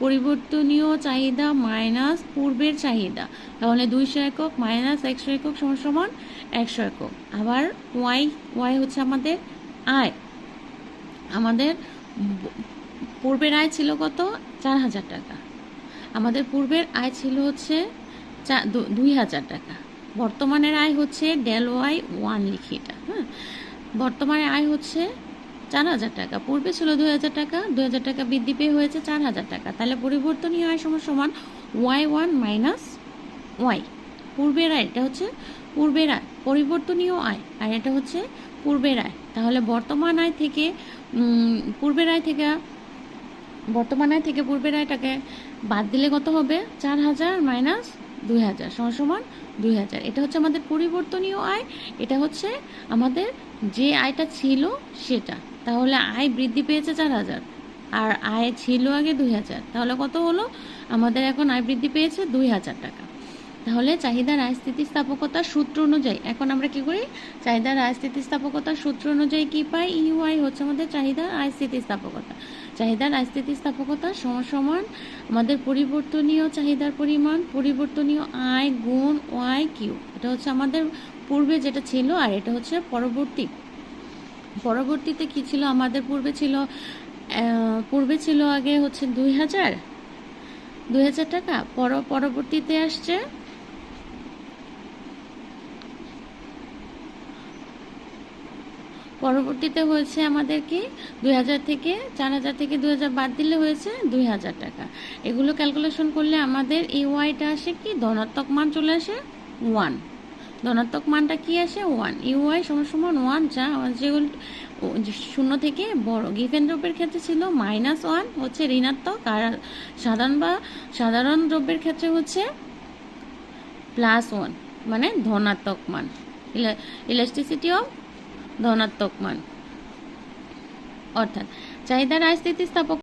পরিবর্তনীয় চাহিদা মাইনাস পূর্বের চাহিদা। তাহলে দুইশো একক মাইনাস একশো একক সমান সমান একশো একক। আবার ওয়াই ওয়াই হচ্ছে আমাদের আয়। আমাদের পূর্বের আয় ছিল কত? চার হাজার টাকা। আমাদের পূর্বের আয় ছিল হচ্ছে দুই হাজার টাকা। বর্তমানের আয় হচ্ছে ডেল ওয়াই ওয়ান লিখি এটা হ্যাঁ? বর্তমানে আয় হচ্ছে চার হাজার টাকা। পূর্বে ছিল দুই হাজার টাকা, দুই হাজার টাকা বৃদ্ধি পেয়ে হয়েছে চার হাজার টাকা। তাহলে পরিবর্তনীয় আয় সমান সমান ওয়াই ওয়ান মাইনাস ওয়াই। পূর্বের আয়, এটা হচ্ছে পূর্বের আয়। পরিবর্তনীয় আয়, আর এটা হচ্ছে পূর্বের আয়। তাহলে বর্তমান আয় থেকে পূর্বের আয় থেকে, বর্তমান আয় থেকে পূর্বের আয়টাকে বাদ দিলে কত হবে? চার হাজার মাইনাস দুই হাজার সমান দুই হাজার। এটা হচ্ছে আমাদের পরিবর্তনীয় আয়, এটা হচ্ছে আমাদের যে আয়টা ছিল সেটা। তাহলে আয় বৃদ্ধি পেয়েছে চার হাজার। আর আয় ছিল আগে দুই হাজার। তাহলে কত হলো? আমাদের এখন আয় বৃদ্ধি পেয়েছে দুই হাজার টাকা। তাহলে চাহিদার আয় স্থিতিস্থাপকতার সূত্র অনুযায়ী, এখন আমরা কি করি? চাহিদার আয় স্থিতিস্থাপকতার সূত্র অনুযায়ী কি পাই? ইউআই হচ্ছে আমাদের চাহিদার আয় স্থিতিস্থাপকতা। চাহিদার আয় স্থিতিস্থাপকতা সমান সমান আমাদের পরিবর্তনীয় চাহিদার পরিমাণ, পরিবর্তনীয় আয় গুণ ওয়াই কিউ এটা হচ্ছে আমাদের পূর্বে যেটা ছিল আর এটা হচ্ছে পরবর্তী। পরবর্তীতে কি ছিল? আমাদের পূর্বে ছিল পূর্বে ছিল আগে হচ্ছে দুই হাজার? দুই হাজার টাকা? পর, পরবর্তীতে আসছে? পরবর্তীতে হয়েছে আমাদের কি? দুই হাজার থেকে, চার হাজার থেকে দুই হাজার বাদ দিলে হয়েছে দুই হাজার টাকা। এগুলো ক্যালকুলেশন করলে আমাদের এই ওয়াইটা আসে কি? ধনাত্মক মান চলে আসে ওয়ান ধনাত্মক মানটা কি আসে? ওয়ান ইউআই সমান ওয়ান যা যেগুলো শূন্য থেকে বড়। গিভেন দ্রব্যের ক্ষেত্রে ছিল মাইনাস ওয়ান হচ্ছে ঋণাত্মক আর সাধারণ বা সাধারণ দ্রব্যের ক্ষেত্রে হচ্ছে প্লাস ওয়ান মানে ধনাত্মক মান। ইলাস্টিসিটি অফ ধনাত্মক মান। অর্থাৎ চাহিদার স্থিতিস্থাপক